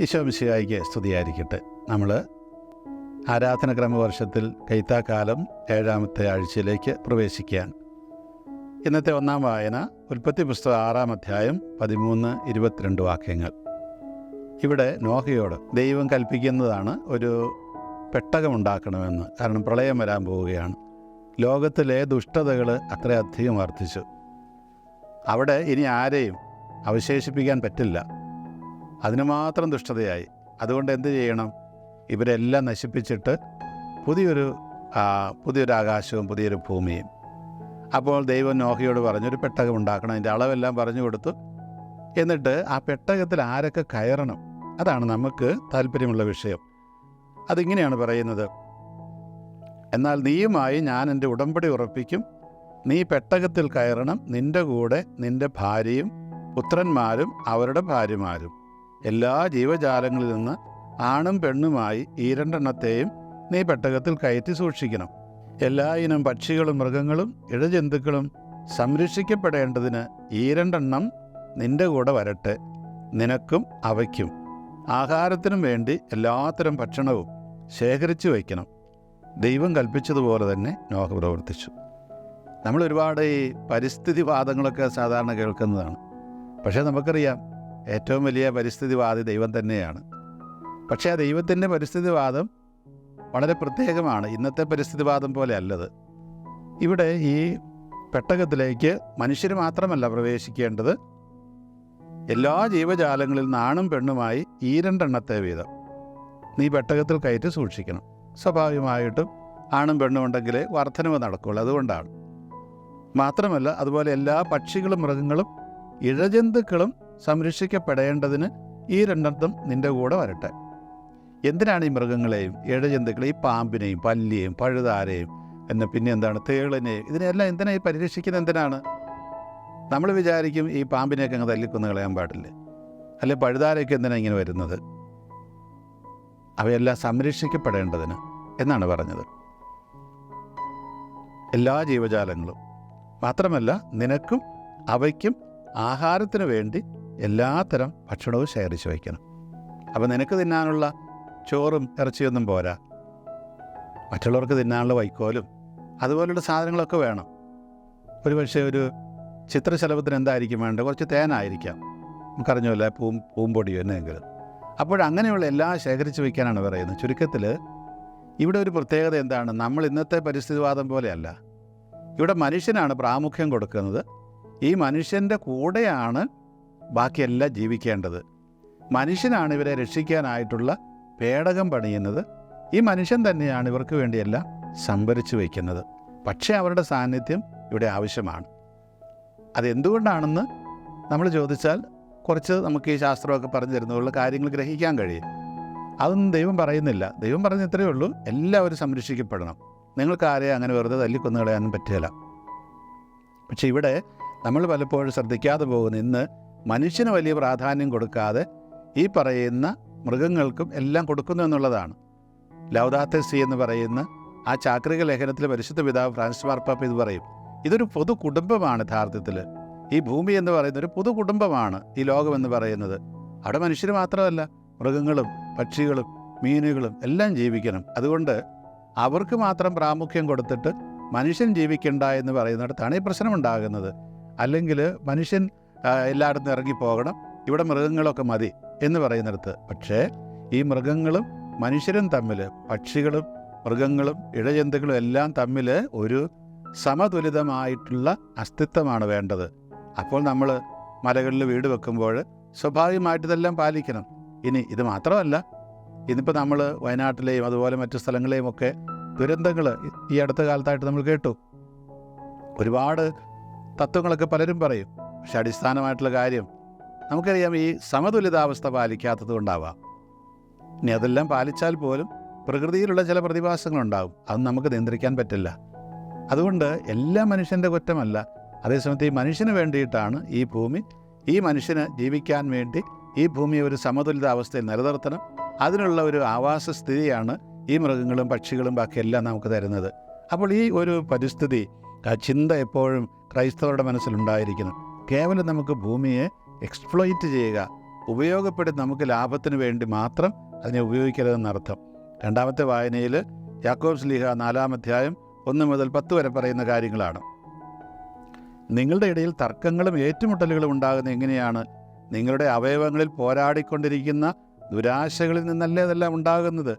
ഈശോമിശിഹായിക്ക് സ്തുതിയായിരിക്കട്ടെ. നമ്മൾ ആരാധന ക്രമവർഷത്തിൽ കൈത്താക്കാലം ഏഴാമത്തെ ആഴ്ചയിലേക്ക് പ്രവേശിക്കുകയാണ്. ഇന്നത്തെ ഒന്നാം വായന ഉൽപ്പത്തി പുസ്തകം ആറാം അധ്യായം പതിമൂന്ന് ഇരുപത്തിരണ്ട് വാക്യങ്ങൾ. ഇവിടെ നോഹയോട് ദൈവം കൽപ്പിക്കുന്നതാണ് ഒരു പെട്ടകമുണ്ടാക്കണമെന്ന്. കാരണം പ്രളയം വരാൻ പോവുകയാണ്. ലോകത്തിലെ ദുഷ്ടതകൾ അത്രയധികം വർദ്ധിച്ചു. അവിടെ ഇനി ആരെയും അവശേഷിപ്പിക്കാൻ പറ്റില്ല. അതിന് മാത്രം ദുഷ്ടതയായി. അതുകൊണ്ട് എന്ത് ചെയ്യണം? ഇവരെല്ലാം നശിപ്പിച്ചിട്ട് പുതിയൊരു പുതിയൊരു ആകാശവും പുതിയൊരു ഭൂമിയും. അപ്പോൾ ദൈവം നോഹയോട് പറഞ്ഞു ഒരു പെട്ടകം ഉണ്ടാക്കണം. അതിന്റെ അളവെല്ലാം പറഞ്ഞു കൊടുത്തു. എന്നിട്ട് ആ പെട്ടകത്തിൽ ആരൊക്കെ കയറണം? അതാണ് നമുക്ക് താല്പര്യമുള്ള വിഷയം. അതിങ്ങനെയാണ് പറയുന്നത്. എന്നാൽ നീയുമായി ഞാൻ എന്റെ ഉടമ്പടി ഉറപ്പിക്കും. നീ പെട്ടകത്തിൽ കയറണം. നിന്റെ കൂടെ നിന്റെ ഭാര്യയും പുത്രന്മാരും അവരുടെ ഭാര്യമാരും. എല്ലാ ജീവജാലങ്ങളിൽ നിന്ന് ആണും പെണ്ണുമായി ഈ രണ്ടെണ്ണത്തെയും നീ പെട്ടകത്തിൽ കയറ്റി സൂക്ഷിക്കണം. എല്ലാ ഇനം പക്ഷികളും മൃഗങ്ങളും ഇഴജന്തുക്കളും സംരക്ഷിക്കപ്പെടേണ്ടതിന് ഈ രണ്ടെണ്ണം നിന്റെ കൂടെ വരട്ടെ. നിനക്കും അവയ്ക്കും ആഹാരത്തിനും വേണ്ടി എല്ലാത്തരം ഭക്ഷണവും ശേഖരിച്ചു വയ്ക്കണം. ദൈവം കൽപ്പിച്ചതുപോലെ തന്നെ നോഹ പ്രവർത്തിച്ചു. നമ്മൾ ഒരുപാട് ഈ പരിസ്ഥിതിവാദങ്ങളൊക്കെ സാധാരണ കേൾക്കുന്നതാണ്. പക്ഷേ നമുക്കറിയാം ഏറ്റവും വലിയ പരിസ്ഥിതിവാദി ദൈവം തന്നെയാണ്. പക്ഷേ ആ ദൈവത്തിന്റെ പരിസ്ഥിതിവാദം വളരെ പ്രത്യേകമാണ്. ഇന്നത്തെ പരിസ്ഥിതിവാദം പോലെ അല്ലത്. ഇവിടെ ഈ പെട്ടകത്തിലേക്ക് മനുഷ്യർ മാത്രമല്ല പ്രവേശിക്കേണ്ടത് എല്ലാ ജീവജാലങ്ങളിൽ നാണും പെണ്ണുമായി ഈ രണ്ടെണ്ണത്തെ വീതം. നീ പെട്ടകത്തിൽ കയറ്റി സൂക്ഷിക്കണം. സ്വാഭാവികമായിട്ടും ആണും പെണ്ണും ഉണ്ടെങ്കിൽ വർധനവ് നടക്കുള്ളൂ അതുകൊണ്ടാണ്. മാത്രമല്ല അതുപോലെ എല്ലാ പക്ഷികളും മൃഗങ്ങളും ഇഴജന്തുക്കളും സംരക്ഷിക്കപ്പെടേണ്ടതിന് ഈ രണ്ടർത്ഥം നിന്റെ കൂടെ വരട്ടെ. എന്തിനാണ് ഈ മൃഗങ്ങളെയും ഇഴജന്തുക്കളെയും ഈ പാമ്പിനെയും പല്ലിയെയും പഴുതാരയും എന്ന പിന്നെ എന്താണ് തേളിനെയും ഇതിനെല്ലാം എന്തിനാ ഈ പരിരക്ഷിക്കുന്നത് എന്തിനാണ്? നമ്മൾ വിചാരിക്കും ഈ പാമ്പിനെയൊക്കെ അങ്ങ് തല്ലിക്കൊന്ന് കളയാൻ പാടില്ലേ. അല്ലെ പഴുതാരയൊക്കെ എന്തിനാ ഇങ്ങനെ വരുന്നത്? അവയെല്ലാം സംരക്ഷിക്കപ്പെടേണ്ടതിന് എന്നാണ് പറഞ്ഞത്. എല്ലാ ജീവജാലങ്ങളും മാത്രമല്ല നിനക്കും അവയ്ക്കും ആഹാരത്തിന് വേണ്ടി എല്ലാത്തരം ഭക്ഷണവും ശേഖരിച്ച് വയ്ക്കണം. അപ്പോൾ നിനക്ക് തിന്നാനുള്ള ചോറും ഇറച്ചിയൊന്നും പോരാ. മറ്റുള്ളവർക്ക് തിന്നാനുള്ള വൈക്കോലും അതുപോലുള്ള സാധനങ്ങളൊക്കെ വേണം. ഒരു പക്ഷേ ഒരു ചിത്രശലഭത്തിന് എന്തായിരിക്കും വേണ്ടത്? കുറച്ച് തേനായിരിക്കാം. നമുക്കറിഞ്ഞല്ല പൂം പൂമ്പൊടിയോ എന്നെങ്കിലും അപ്പോഴങ്ങനെയുള്ള എല്ലാം ശേഖരിച്ച് വയ്ക്കാനാണ് പറയുന്നത്. ചുരുക്കത്തിൽ ഇവിടെ ഒരു പ്രത്യേകത എന്താണ്? നമ്മൾ ഇന്നത്തെ പരിസ്ഥിതിവാദം പോലെയല്ല. ഇവിടെ മനുഷ്യനാണ് പ്രാമുഖ്യം കൊടുക്കുന്നത്. ഈ മനുഷ്യന്റെ കൂടെയാണ് ബാക്കിയെല്ലാം ജീവിക്കേണ്ടത്. മനുഷ്യനാണ് ഇവരെ രക്ഷിക്കാനായിട്ടുള്ള പേടകം പണിയുന്നത്. ഈ മനുഷ്യൻ തന്നെയാണ് ഇവർക്ക് വേണ്ടിയെല്ലാം സംഭരിച്ചു വയ്ക്കുന്നത്. പക്ഷേ അവരുടെ സാന്നിധ്യം ഇവിടെ ആവശ്യമാണ്. അതെന്തുകൊണ്ടാണെന്ന് നമ്മൾ ചോദിച്ചാൽ കുറച്ച് നമുക്ക് ഈ ശാസ്ത്രമൊക്കെ പറഞ്ഞു തരുന്നതുള്ള കാര്യങ്ങൾ ഗ്രഹിക്കാൻ കഴിയും. അതൊന്നും ദൈവം പറയുന്നില്ല. ദൈവം പറഞ്ഞ ഇത്രയേ ഉള്ളൂ. എല്ലാവരും സംരക്ഷിക്കപ്പെടണം. നിങ്ങൾക്ക് ആരെയും അങ്ങനെ വെറുതെ തല്ലിക്കൊന്നു കളയാനും പറ്റില്ല പക്ഷെ ഇവിടെ നമ്മൾ പലപ്പോഴും ശ്രദ്ധിക്കാതെ പോകുന്ന ഇന്ന് മനുഷ്യന് വലിയ പ്രാധാന്യം കൊടുക്കാതെ ഈ പറയുന്ന മൃഗങ്ങൾക്കും എല്ലാം കൊടുക്കുന്നു എന്നുള്ളതാണ്. ലൗദാത്തസി എന്ന് പറയുന്ന ആ ചാക്രിക ലേഖനത്തിൽ പരിശുദ്ധ പിതാവ് ഫ്രാൻസ് മാർപ്പാപ്പ് ഇത് പറയും. ഇതൊരു പൊതു കുടുംബമാണ് യഥാർത്ഥത്തിൽ. ഈ ഭൂമി എന്ന് പറയുന്ന ഒരു പൊതു കുടുംബമാണ് ഈ ലോകം എന്ന് പറയുന്നത്. അവിടെ മനുഷ്യർ മാത്രമല്ല മൃഗങ്ങളും പക്ഷികളും മീനുകളും എല്ലാം ജീവിക്കണം. അതുകൊണ്ട് അവർക്ക് മാത്രം പ്രാമുഖ്യം കൊടുത്തിട്ട് മനുഷ്യൻ ജീവിക്കണ്ട എന്ന് പറയുന്നിടത്താണ് ഈ പ്രശ്നമുണ്ടാകുന്നത്. അല്ലെങ്കിൽ മനുഷ്യൻ എല്ലായിടത്തും ഇറങ്ങിപ്പോകണം. ഇവിടെ മൃഗങ്ങളൊക്കെ മതി എന്ന് പറയുന്നിടത്ത്. പക്ഷേ ഈ മൃഗങ്ങളും മനുഷ്യരും തമ്മിൽ പക്ഷികളും മൃഗങ്ങളും ഇഴജന്തുക്കളും എല്ലാം തമ്മിൽ ഒരു സമതുലിതമായിട്ടുള്ള അസ്തിത്വമാണ് വേണ്ടത്. അപ്പോൾ നമ്മൾ മലകളിൽ വീട് വെക്കുമ്പോൾ സ്വാഭാവികമായിട്ട് ഇതെല്ലാം പാലിക്കണം. ഇനി ഇത് മാത്രമല്ല ഇന്നിപ്പോൾ നമ്മൾ വയനാട്ടിലെയും അതുപോലെ മറ്റു സ്ഥലങ്ങളെയും ഒക്കെ ദുരന്തങ്ങൾ ഈ അടുത്ത കാലത്തായിട്ട് നമ്മൾ കേട്ടു. ഒരുപാട് തത്വങ്ങളൊക്കെ പലരും പറയും. പക്ഷെ അടിസ്ഥാനമായിട്ടുള്ള കാര്യം നമുക്കറിയാം ഈ സമതുലിതാവസ്ഥ പാലിക്കാത്തത് കൊണ്ടാവാം. ഇനി അതെല്ലാം പാലിച്ചാൽ പോലും പ്രകൃതിയിലുള്ള ചില പ്രതിഭാസങ്ങളുണ്ടാവും. അത് നമുക്ക് നിയന്ത്രിക്കാൻ പറ്റില്ല. അതുകൊണ്ട് എല്ലാ മനുഷ്യന്റെ കുറ്റമല്ല. അതേസമയത്ത് ഈ മനുഷ്യന് വേണ്ടിയിട്ടാണ് ഈ ഭൂമി ഈ മനുഷ്യന് ജീവിക്കാൻ വേണ്ടി ഈ ഭൂമിയെ ഒരു സമതുലിതാവസ്ഥയിൽ നിലനിർത്തണം. അതിനുള്ള ഒരു ആവാസ സ്ഥിതിയാണ് ഈ മൃഗങ്ങളും പക്ഷികളും ബാക്കിയെല്ലാം നമുക്ക് തരുന്നത്. അപ്പോൾ ഈ ഒരു പരിസ്ഥിതി ചിന്ത എപ്പോഴും ക്രൈസ്തവരുടെ മനസ്സിലുണ്ടായിരിക്കണം. കേവലം നമുക്ക് ഭൂമിയെ എക്സ്പ്ലോയിറ്റ് ചെയ്യുക ഉപയോഗപ്പെടുത്തി നമുക്ക് ലാഭത്തിന് വേണ്ടി മാത്രം അതിനെ ഉപയോഗിക്കരുതെന്നർത്ഥം രണ്ടാമത്തെ വായനയിൽ യാക്കോബ് സ്ലീഹ നാലാം അധ്യായം ഒന്ന് മുതൽ പത്ത് വരെ പറയുന്ന കാര്യങ്ങളാണ്. നിങ്ങളുടെ ഇടയിൽ തർക്കങ്ങളും ഏറ്റുമുട്ടലുകളും ഉണ്ടാകുന്ന എങ്ങനെയാണ്? നിങ്ങളുടെ അവയവങ്ങളിൽ പോരാടിക്കൊണ്ടിരിക്കുന്ന ദുരാശകളിൽ നിന്നല്ലേ അതെല്ലാം ഉണ്ടാകുന്നത്?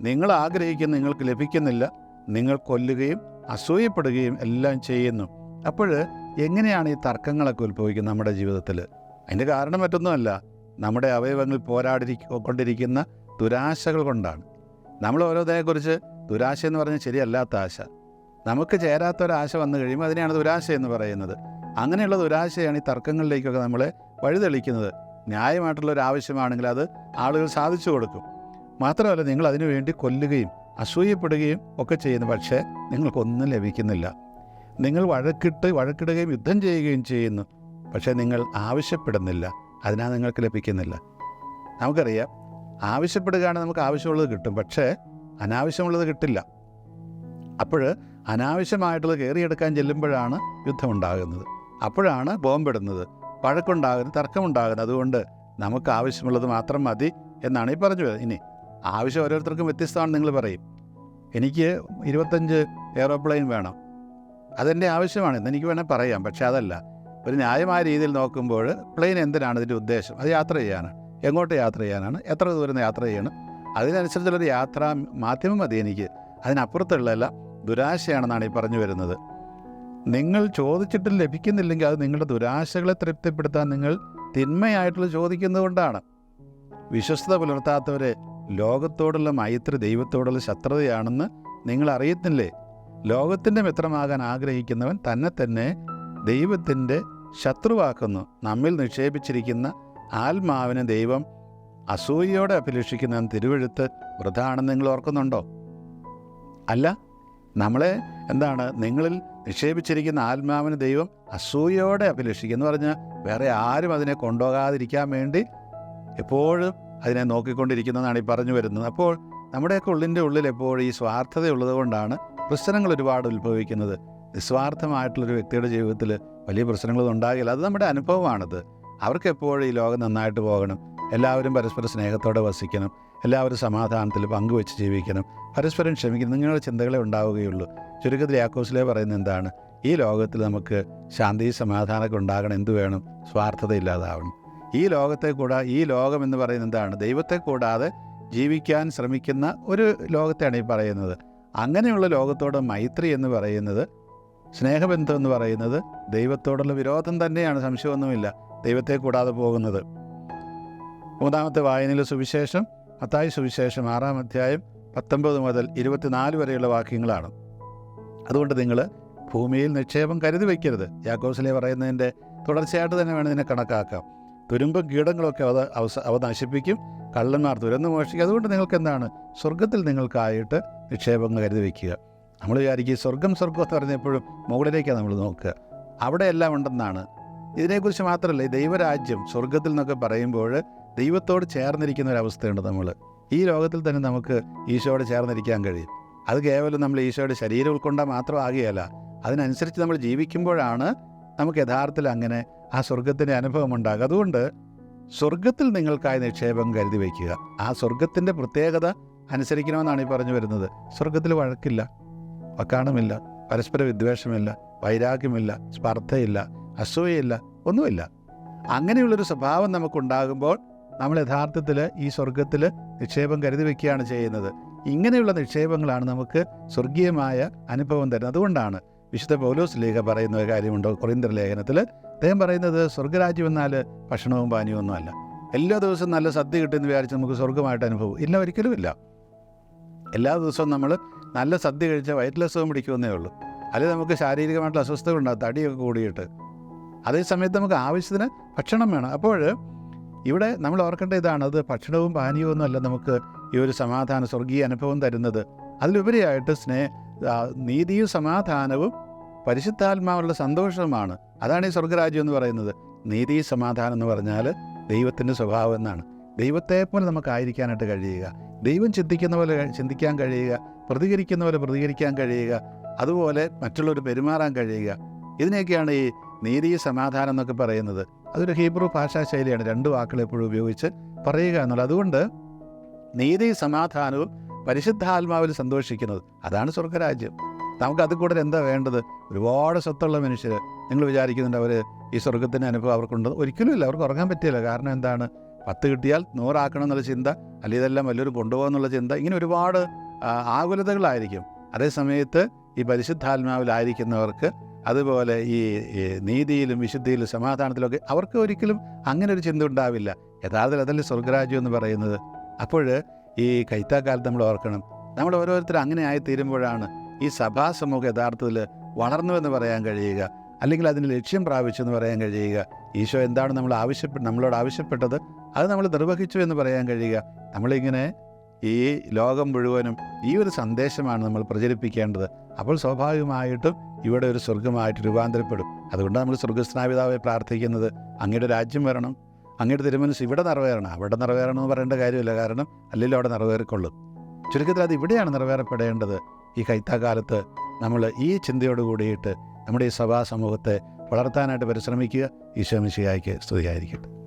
നിങ്ങൾ ആഗ്രഹിക്കുന്ന നിങ്ങൾക്ക് ലഭിക്കുന്നില്ല നിങ്ങൾ കൊല്ലുകയും അസൂയപ്പെടുകയും എല്ലാം ചെയ്യുന്നു. അപ്പോൾ എങ്ങനെയാണ് ഈ തർക്കങ്ങളൊക്കെ ഉത്ഭവിക്കുന്നത് നമ്മുടെ ജീവിതത്തിൽ? അതിന്റെ കാരണം മറ്റൊന്നുമല്ല. നമ്മുടെ അവയവങ്ങൾ പോരാടി കൊണ്ടിരിക്കുന്ന ദുരാശകൾ കൊണ്ടാണ്. നമ്മൾ ഓരോതിനെക്കുറിച്ച് ദുരാശ എന്ന് പറഞ്ഞാൽ ശരിയല്ലാത്ത ആശ. നമുക്ക് ചേരാത്ത ഒരാശ വന്നു കഴിയുമ്പോൾ അതിനെയാണ് ദുരാശ എന്ന് പറയുന്നത്. അങ്ങനെയുള്ള ദുരാശയാണ് ഈ തർക്കങ്ങളിലേക്കൊക്കെ നമ്മളെ വഴിതെളിക്കുന്നത്. ന്യായമായിട്ടുള്ള ഒരു ആവശ്യമാണെങ്കിൽ അത് ആളുകൾ സാധിച്ചു കൊടുക്കും. മാത്രമല്ല നിങ്ങൾ അതിനു വേണ്ടി കൊല്ലുകയും അസൂയപ്പെടുകയും ഒക്കെ ചെയ്യുന്നു. പക്ഷേ നിങ്ങൾക്കൊന്നും ലഭിക്കുന്നില്ല. നിങ്ങൾ വഴക്കിട്ട് വഴക്കിടുകയും യുദ്ധം ചെയ്യുകയും ചെയ്യുന്നു. പക്ഷേ നിങ്ങൾ ആവശ്യപ്പെടുന്നില്ല. അതിനാ നിങ്ങൾക്ക് ലഭിക്കുന്നില്ല. നമുക്കറിയാം ആവശ്യപ്പെടുകയാണെങ്കിൽ നമുക്ക് ആവശ്യമുള്ളത് കിട്ടും. പക്ഷേ അനാവശ്യമുള്ളത് കിട്ടില്ല. അപ്പോൾ അനാവശ്യമായിട്ടുള്ളത് കയറിയെടുക്കാൻ ചെല്ലുമ്പോഴാണ് യുദ്ധമുണ്ടാകുന്നത്. അപ്പോഴാണ് ബോംബിടുന്നത്. വഴക്കുണ്ടാകുന്നത് തർക്കമുണ്ടാകുന്നത് അതുകൊണ്ട് നമുക്ക് ആവശ്യമുള്ളത് മാത്രം മതി എന്നാണ് ഈ പറഞ്ഞു ഇനി ആവശ്യം ഓരോരുത്തർക്കും വ്യത്യസ്തമാണ് നിങ്ങൾ പറയും. എനിക്ക് ഇരുപത്തഞ്ച് എയറോപ്ലെയിൻ വേണം. അതെന്റെ ആവശ്യമാണ് എന്ന് എനിക്ക് വേണേൽ പറയാം പക്ഷെ അതല്ല. ഒരു ന്യായമായ രീതിയിൽ നോക്കുമ്പോൾ പ്ലെയിൻ എന്തിനാണ് ഇതിന്റെ ഉദ്ദേശം? അത് യാത്ര ചെയ്യാനാണ്. എങ്ങോട്ട് യാത്ര ചെയ്യാനാണ്? എത്ര ദൂരം യാത്ര ചെയ്യണം? അതിനനുസരിച്ചുള്ളൊരു യാത്ര മാധ്യമം മതി എനിക്ക്. അതിനപ്പുറത്തുള്ളതെല്ലാം ദുരാശയാണെന്നാണ് ഈ പറഞ്ഞു വരുന്നത്. നിങ്ങൾ ചോദിച്ചിട്ട് ലഭിക്കുന്നില്ലെങ്കിൽ അത് നിങ്ങളുടെ ദുരാശകളെ തൃപ്തിപ്പെടുത്താൻ നിങ്ങൾ തിന്മയായിട്ടുള്ള ചോദിക്കുന്നത് കൊണ്ടാണ്. വിശ്വസ്തത പുലർത്താത്തവരെ ലോകത്തോടുള്ള മൈത്രി ദൈവത്തോടുള്ള ശത്രുതയാണെന്ന് നിങ്ങൾ അറിയത്തില്ലേ? ലോകത്തിന്റെ മിത്രമാകാൻ ആഗ്രഹിക്കുന്നവൻ തന്നെ തന്നെ ദൈവത്തിന്റെ ശത്രുവാക്കുന്നു. നമ്മിൽ നിക്ഷേപിച്ചിരിക്കുന്ന ആത്മാവിനെ ദൈവം അസൂയയോടെ അഭിലഷിക്കുന്ന തിരുവഴുത്ത് വൃതാണെന്ന് നിങ്ങൾ ഓർക്കുന്നുണ്ടോ? അല്ല നമ്മളെ എന്താണ് നിങ്ങളിൽ നിക്ഷേപിച്ചിരിക്കുന്ന ആത്മാവിന് ദൈവം അസൂയയോടെ അഭിലഷിക്കുക എന്ന് പറഞ്ഞാൽ വേറെ ആരും അതിനെ കൊണ്ടുപോകാതിരിക്കാൻ വേണ്ടി എപ്പോഴും അതിനെ നോക്കിക്കൊണ്ടിരിക്കുന്നതാണ് ഈ പറഞ്ഞു വരുന്നത്. അപ്പോൾ നമ്മുടെയൊക്കെ ഉള്ളിന്റെ ഉള്ളിൽ എപ്പോഴും ഈ സ്വാർത്ഥതയുള്ളത് കൊണ്ടാണ് പ്രശ്നങ്ങൾ ഒരുപാട് ഉത്ഭവിക്കുന്നത്. നിസ്വാർത്ഥമായിട്ടുള്ളൊരു വ്യക്തിയുടെ ജീവിതത്തിൽ വലിയ പ്രശ്നങ്ങളൊന്നും ഉണ്ടാകില്ല. അത് നമ്മുടെ അനുഭവമാണത്. അവർക്ക് എപ്പോഴും ഈ ലോകം നന്നായിട്ട് പോകണം. എല്ലാവരും പരസ്പര സ്നേഹത്തോടെ വസിക്കണം. എല്ലാവരും സമാധാനത്തിൽ പങ്കുവെച്ച് ജീവിക്കണം. പരസ്പരം ക്ഷമിക്കണം. നിങ്ങളുടെ ചിന്തകളെ ഉണ്ടാവുകയുള്ളൂ. ചുരുക്കത്തിൽ യാക്കോസിലെ പറയുന്നത് എന്താണ്? ഈ ലോകത്തിൽ നമുക്ക് ശാന്തി സമാധാനമൊക്കെ ഉണ്ടാകണം. എന്ത് വേണം? സ്വാർത്ഥത ഇല്ലാതാവണം. ഈ ലോകത്തെ കൂടാ ഈ ലോകം എന്ന് പറയുന്നത് എന്താണ്? ദൈവത്തെ കൂടാതെ ജീവിക്കാൻ ശ്രമിക്കുന്ന ഒരു ലോകത്തെയാണ് ഈ പറയുന്നത്. അങ്ങനെയുള്ള ലോകത്തോട് മൈത്രി എന്ന് പറയുന്നത് സ്നേഹബന്ധം എന്ന് പറയുന്നത് ദൈവത്തോടുള്ള വിരോധം തന്നെയാണ് സംശയമൊന്നുമില്ല. ദൈവത്തെ കൂടാതെ പോകുന്നത്. മൂന്നാമത്തെ വായനയിലെ സുവിശേഷം മത്തായി സുവിശേഷം ആറാം അധ്യായം പത്തൊമ്പത് മുതൽ ഇരുപത്തിനാല് വരെയുള്ള വാക്യങ്ങളാണ്. അതുകൊണ്ട് നിങ്ങൾ ഭൂമിയിൽ നിക്ഷേപം കരുതി വയ്ക്കരുത്. യാക്കോസിലെ പറയുന്നതിന്റെ തുടർച്ചയായിട്ട് തന്നെ വേണം ഇതിനെ കണക്കാക്കാം. തുരുമ്പും കീടങ്ങളൊക്കെ അവ അവസ അവ നശിപ്പിക്കും കള്ളന്മാർ തുരന്ന് മോഷിക്കും അതുകൊണ്ട് നിങ്ങൾക്ക് എന്താണ് സ്വർഗത്തിൽ നിങ്ങൾക്കായിട്ട് നിക്ഷേപങ്ങൾ കരുതി വയ്ക്കുക നമ്മൾ വിചാരിക്കും സ്വർഗം സ്വർഗം എന്ന് പറഞ്ഞപ്പോഴും മുകളിലേക്കാണ് നമ്മൾ നോക്കുക. അവിടെ എല്ലാം ഉണ്ടെന്നാണ്. ഇതിനെക്കുറിച്ച് മാത്രമല്ല ഈ ദൈവരാജ്യം സ്വർഗത്തിൽ എന്നൊക്കെ പറയുമ്പോൾ ദൈവത്തോട് ചേർന്നിരിക്കുന്ന ഒരു നമ്മൾ. ഈ ലോകത്തിൽ തന്നെ നമുക്ക് ഈശോയോട് ചേർന്നിരിക്കാൻ കഴിയും. അത് കേവലം നമ്മൾ ഈശോയുടെ ശരീരം ഉൾക്കൊണ്ടാൽ മാത്രമാകുകയല്ല അതിനനുസരിച്ച് നമ്മൾ ജീവിക്കുമ്പോഴാണ് നമുക്ക് യഥാർത്ഥത്തിൽ അങ്ങനെ ആ സ്വർഗത്തിന്റെ അനുഭവം ഉണ്ടാകുക അതുകൊണ്ട് സ്വർഗത്തിൽ നിങ്ങൾക്കായി നിക്ഷേപം കരുതി വയ്ക്കുക. ആ സ്വർഗത്തിന്റെ പ്രത്യേകത അനുസരിക്കണമെന്നാണ് ഈ പറഞ്ഞു വരുന്നത്. സ്വർഗത്തിൽ വഴക്കില്ല വക്കാണമില്ല പരസ്പര വിദ്വേഷമില്ല വൈരാഗ്യമില്ല സ്പർദ്ധയില്ല അസൂയയില്ല ഒന്നുമില്ല. അങ്ങനെയുള്ളൊരു സ്വഭാവം നമുക്കുണ്ടാകുമ്പോൾ നമ്മൾ യഥാർത്ഥത്തിൽ ഈ സ്വർഗത്തിൽ നിക്ഷേപം കരുതി വയ്ക്കുകയാണ് ചെയ്യുന്നത്. ഇങ്ങനെയുള്ള നിക്ഷേപങ്ങളാണ് നമുക്ക് സ്വർഗീയമായ അനുഭവം തരുന്നത്. അതുകൊണ്ടാണ് വിശുദ്ധ പൗലോസ് ലേഖ പറയുന്ന കാര്യമുണ്ട് കൊറിന്തർ ലേഖനത്തിൽ. അദ്ദേഹം പറയുന്നത് സ്വർഗരാജ്യം എന്നാൽ ഭക്ഷണവും പാനീയവും ഒന്നുമല്ല എല്ലാ ദിവസവും നല്ല സദ്യ കിട്ടുമെന്ന് വിചാരിച്ച് നമുക്ക് സ്വർഗമായിട്ട് അനുഭവം. ഇല്ല ഒരിക്കലും ഇല്ല. എല്ലാ ദിവസവും നമ്മൾ നല്ല സദ്യ കഴിച്ച കഴിച്ചാൽ വയറ്റിലസുഖം പിടിക്കുമെന്നേ ഉള്ളൂ. അല്ലെങ്കിൽ നമുക്ക് ശാരീരികമായിട്ടുള്ള അസ്വസ്ഥത ഉണ്ടാകും തടിയൊക്കെ കൂടിയിട്ട്. അതേ സമയത്ത് നമുക്ക് ആവശ്യത്തിന് ഭക്ഷണം വേണം. അപ്പോൾ ഇവിടെ നമ്മൾ ഓർക്കേണ്ട ഇതാണ് അത് ഭക്ഷണവും പാനീയവും ഒന്നുമല്ല നമുക്ക് ഈ ഒരു സമാധാന സ്വർഗീയ അനുഭവം തരുന്നത്. അതിലുപരിയായിട്ട് സ്നേഹ നീതിയും സമാധാനവും പരിശുദ്ധാത്മാവുള്ള സന്തോഷമാണ്. അതാണ് ഈ സ്വർഗരാജ്യം എന്ന് പറയുന്നത്. നീതി സമാധാനം എന്ന് പറഞ്ഞാൽ ദൈവത്തിന്റെ സ്വഭാവം എന്നാണ്. ദൈവത്തെ പോലെ നമുക്കായിരിക്കാനായിട്ട് കഴിയുക. ദൈവം ചിന്തിക്കുന്ന പോലെ ചിന്തിക്കാൻ കഴിയുക. പ്രതികരിക്കുന്ന പോലെ പ്രതികരിക്കാൻ കഴിയുക. അതുപോലെ മറ്റുള്ളവർ പെരുമാറാൻ കഴിയുക. ഇതിനെയൊക്കെയാണ് ഈ നീതി സമാധാനം എന്നൊക്കെ പറയുന്നത്. അതൊരു ഹീബ്രു ഭാഷാ ശൈലിയാണ്. രണ്ട് വാക്കുകൾ എപ്പോഴും ഉപയോഗിച്ച് പറയുക എന്നുള്ളത്. അതുകൊണ്ട് നീതി സമാധാനവും പരിശുദ്ധാത്മാവിൽ സന്തോഷിക്കുന്നത്. അതാണ് സ്വർഗരാജ്യം നമുക്ക് അത് കൂടുതൽ എന്താ വേണ്ടത്? ഒരുപാട് സ്വത്തുള്ള മനുഷ്യർ നിങ്ങൾ വിചാരിക്കുന്നുണ്ട് അവർ ഈ സ്വർഗത്തിന്റെ അനുഭവം അവർക്കുണ്ട്. ഒരിക്കലും ഇല്ല. അവർക്ക് ഉറങ്ങാൻ പറ്റില്ല കാരണം എന്താണ്? പത്ത് കിട്ടിയാൽ നൂറാക്കണം എന്നുള്ള ചിന്ത അല്ലെങ്കിൽ ഇതെല്ലാം വലിയൊരു കൊണ്ടുപോകാന്നുള്ള ചിന്ത ഇങ്ങനെ ഒരുപാട് ആകുലതകളായിരിക്കും. അതേസമയത്ത് ഈ പരിശുദ്ധാത്മാവിലായിരിക്കുന്നവർക്ക് അതുപോലെ ഈ നീതിയിലും വിശുദ്ധിയിലും സമാധാനത്തിലൊക്കെ അവർക്ക് ഒരിക്കലും അങ്ങനെ ഒരു ചിന്ത ഉണ്ടാവില്ല. യഥാർത്ഥത്തിൽ അതല്ലേ സ്വർഗരാജ്യം എന്ന് പറയുന്നത്? അപ്പോൾ ഈ കൈത്താക്കാലത്ത് നമ്മൾ ഓർക്കണം. നമ്മൾ ഓരോരുത്തർ അങ്ങനെ ആയി തീരുമ്പോഴാണ് ഈ സഭാസമൂഹം യഥാർത്ഥത്തിൽ വളർന്നുവെന്ന് പറയാൻ കഴിയുക അല്ലെങ്കിൽ അതിന് ലക്ഷ്യം പ്രാപിച്ചു എന്ന് പറയാൻ കഴിയുക. ഈശോ എന്താണ് നമ്മൾ ആവശ്യപ്പെട്ട് നമ്മളോട് ആവശ്യപ്പെട്ടത്? അത് നമ്മൾ നിർവഹിച്ചു എന്ന് പറയാൻ കഴിയുക. നമ്മളിങ്ങനെ ഈ ലോകം മുഴുവനും ഈ ഒരു സന്ദേശമാണ് നമ്മൾ പ്രചരിപ്പിക്കേണ്ടത്. അപ്പോൾ സ്വാഭാവികമായിട്ടും ഇവിടെ ഒരു സ്വർഗമായിട്ട് രൂപാന്തരപ്പെടും. അതുകൊണ്ട് നമ്മൾ സ്വർഗസ്നാപിതാവെ പ്രാർത്ഥിക്കുന്നത്. അങ്ങയുടെ രാജ്യം വരണം. അങ്ങയുടെ തിരുമനസ് ഇവിടെ നിറവേറണം. അവിടെ നിറവേറണം എന്ന് പറയേണ്ട കാര്യമില്ല. കാരണം അല്ലെങ്കിൽ അവിടെ നിറവേറിക്കൊള്ളും. ചുരുക്കത്തിൽ അത് ഇവിടെയാണ് നിറവേറപ്പെടേണ്ടത്. ഈ കൈത്താക്കാലത്ത് നമ്മൾ ഈ ചിന്തയോട് കൂടിയിട്ട് നമ്മുടെ ഈ സഭാ സമൂഹത്തെ വളർത്താനായിട്ട് പരിശ്രമിക്കുക. ഈശോ മിശിയായിക്ക് സ്തുതിയായിരിക്കട്ടെ.